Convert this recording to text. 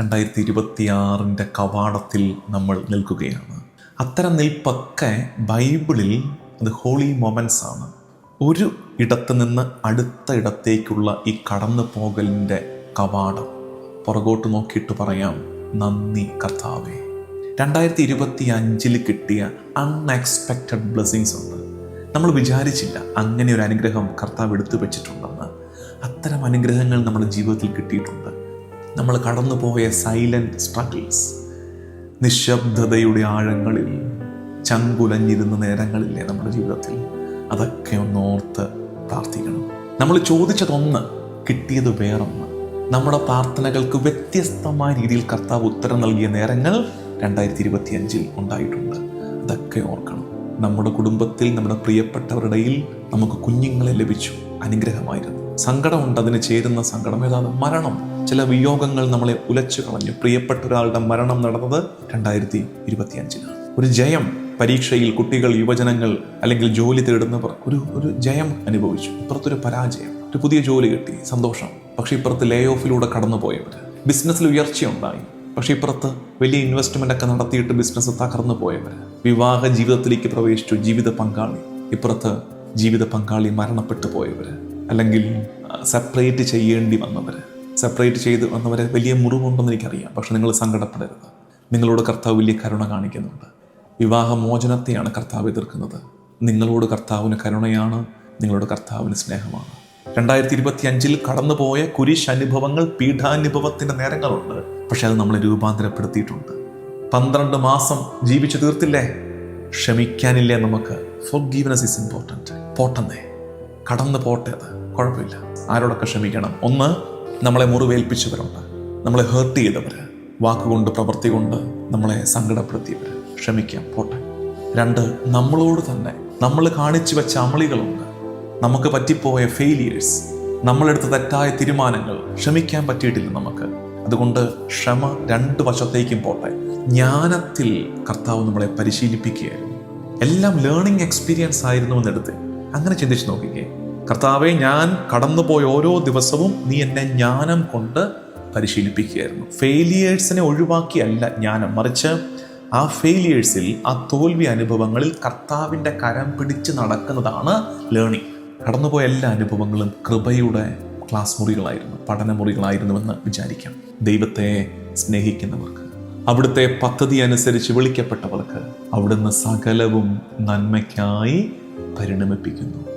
രണ്ടായിരത്തി ഇരുപത്തിയാറിന്റെ കവാടത്തിൽ നമ്മൾ നിൽക്കുകയാണ്. അത്തരം നിൽപ്പൊക്കെ ബൈബിളിൽ അത് ഹോളി മൊമെന്റ്സ് ആണ് ഒരു ഇടത്ത് നിന്ന് അടുത്ത ഇടത്തേക്കുള്ള ഈ കടന്നു പോകലിന്റെ കവാടം. പുറകോട്ട് നോക്കിയിട്ട് പറയാം നന്ദി കർത്താവേ. രണ്ടായിരത്തി ഇരുപത്തി അഞ്ചിൽ കിട്ടിയ അൺഎക്സ്പെക്റ്റഡ് ബ്ലെസ്സിങ്സ് ഉണ്ട്. നമ്മൾ വിചാരിച്ചില്ല അങ്ങനെ ഒരു അനുഗ്രഹം കർത്താവ് എടുത്തു വെച്ചിട്ടുണ്ടെന്ന്. അത്തരം അനുഗ്രഹങ്ങൾ നമ്മുടെ ജീവിതത്തിൽ കിട്ടിയിട്ടുണ്ട്. നമ്മൾ കടന്നുപോയ സൈലന്റ് സ്ട്രഗിൾസ് നിശബ്ദതയുടെ ആഴങ്ങളിൽ ചങ്കുലഞ്ഞിരുന്ന നേരങ്ങളില്ലേ നമ്മുടെ ജീവിതത്തിൽ? അതൊക്കെ ഒന്ന് ഓർത്ത് പ്രാർത്ഥിക്കണം. നമ്മൾ ചോദിച്ചതൊന്ന് കിട്ടിയത് വേറൊന്ന്. നമ്മുടെ പ്രാർത്ഥനകൾക്ക് വ്യത്യസ്തമായ രീതിയിൽ കർത്താവ് ഉത്തരം നൽകിയ നേരങ്ങൾ രണ്ടായിരത്തി ഇരുപത്തി അഞ്ചിൽ ഉണ്ടായിട്ടുണ്ട്. അതൊക്കെ ഓർക്കണം. നമ്മുടെ കുടുംബത്തിൽ നമ്മുടെ പ്രിയപ്പെട്ടവരുടെയിൽ നമുക്ക് കുഞ്ഞുങ്ങളെ ലഭിച്ചു. അനുഗ്രഹമായിരുന്നു. സങ്കടമുണ്ട് അതിന് ചേരുന്ന സങ്കടം. ഏതാണ്? മരണം. ചില വിയോഗങ്ങൾ നമ്മളെ ഉലച്ചു കളഞ്ഞു. പ്രിയപ്പെട്ട ഒരാളുടെ മരണം നടന്നത് രണ്ടായിരത്തി ഇരുപത്തി അഞ്ചിലാണ് ഒരു ജയം പരീക്ഷയിൽ കുട്ടികൾ യുവജനങ്ങൾ അല്ലെങ്കിൽ ജോലി തേടുന്നവർ ഒരു ഒരു ജയം അനുഭവിച്ചു. ഇപ്പുറത്തൊരു പരാജയം. ഒരു പുതിയ ജോലി കിട്ടി. സന്തോഷം. പക്ഷേ ഇപ്പുറത്ത് ലേ ഓഫിലൂടെ കടന്നുപോയവർ ബിസിനസ്സിൽ ഉയർച്ചയുണ്ടായി. പക്ഷേ ഇപ്പുറത്ത് വലിയ ഇൻവെസ്റ്റ്മെന്റ് ഒക്കെ നടത്തിയിട്ട് ബിസിനസ് തകർന്നു പോയവർ വിവാഹ ജീവിതത്തിലേക്ക് പ്രവേശിച്ചു. ജീവിത പങ്കാളി. ഇപ്പുറത്ത് ജീവിത പങ്കാളി മരണപ്പെട്ടു പോയവർ അല്ലെങ്കിൽ സെപ്പറേറ്റ് ചെയ്യേണ്ടി വന്നവർ സെപ്പറേറ്റ് ചെയ്ത് വന്നവരെ വലിയ മുറിവുണ്ടെന്ന് എനിക്കറിയാം. പക്ഷെ നിങ്ങൾ സങ്കടപ്പെടരുത്. നിങ്ങളോട് കർത്താവ് വലിയ കരുണ കാണിക്കുന്നുണ്ട്. വിവാഹമോചനത്തെയാണ് കർത്താവ് എതിർക്കുന്നത്. നിങ്ങളോട് കർത്താവിന് കരുണയാണ് നിങ്ങളോട് കർത്താവിന് സ്നേഹമാണ്. രണ്ടായിരത്തി ഇരുപത്തി അഞ്ചിൽ കടന്നുപോയ കുരിശ് അനുഭവങ്ങൾ പീഠാനുഭവത്തിന്റെ നേരങ്ങളുണ്ട്. പക്ഷെ അത് നമ്മളെ രൂപാന്തരപ്പെടുത്തിയിട്ടുണ്ട്. പന്ത്രണ്ട് മാസം ജീവിച്ചു തീർത്തില്ലേ? ക്ഷമിക്കാനില്ലേ നമുക്ക്? ഫോർ ഗീവനസ് ഇസ് ഇമ്പോർട്ടന്റ് പോട്ടെന്നേ. കടന്നു പോട്ടേത് കുഴപ്പമില്ല. ആരോടൊക്കെ ക്ഷമിക്കണം? ഒന്ന് നമ്മളെ മുറിവേൽപ്പിച്ചവരുണ്ട്. നമ്മളെ ഹേർട്ട് ചെയ്തവർ വാക്കുകൊണ്ട് പ്രവൃത്തി കൊണ്ട് നമ്മളെ സങ്കടപ്പെടുത്തിയവർ ക്ഷമിക്കാം പോട്ടെ. രണ്ട് നമ്മളോട് തന്നെ നമ്മൾ കാണിച്ചു വെച്ച അമളികളുണ്ട്. നമുക്ക് പറ്റിപ്പോയ ഫെയിലിയേഴ്സ് നമ്മളെടുത്ത തെറ്റായ തീരുമാനങ്ങൾ ക്ഷമിക്കാൻ പറ്റിയിട്ടില്ല നമുക്ക്. അതുകൊണ്ട് ക്ഷമ രണ്ട് വശത്തേക്കും പോട്ടെ. ജ്ഞാനത്തിൽ കർത്താവ് നമ്മളെ പരിശീലിപ്പിക്കുകയായിരുന്നു. എല്ലാം ലേണിംഗ് എക്സ്പീരിയൻസ് ആയിരുന്നു എന്നെടുത്ത് അങ്ങനെ ചിന്തിച്ച് നോക്കിക്കേ. കർത്താവെ ഞാൻ കടന്നുപോയ ഓരോ ദിവസവും നീ എന്നെ ജ്ഞാനം കൊണ്ട് പരിശീലിപ്പിക്കുകയായിരുന്നു. ഫെയിലിയേഴ്സിനെ ഒഴിവാക്കിയല്ല ജ്ഞാനം. മറിച്ച് ആ ഫെയിലിയേഴ്സിൽ ആ തോൽവി അനുഭവങ്ങളിൽ കർത്താവിന്റെ കരം പിടിച്ച് നടക്കുന്നതാണ് ലേണിംഗ്. കടന്നുപോയ എല്ലാ അനുഭവങ്ങളും കൃപയുടെ ക്ലാസ് മുറികളായിരുന്നു പഠനമുറികളായിരുന്നുവെന്ന് വിചാരിക്കാം. ദൈവത്തെ സ്നേഹിക്കുന്നവർക്ക് അവിടുത്തെ പദ്ധതി അനുസരിച്ച് വിളിക്കപ്പെട്ടവർക്ക് അവിടുന്ന് സകലവും നന്മയ്ക്കായി പരിണമിപ്പിക്കുന്നു.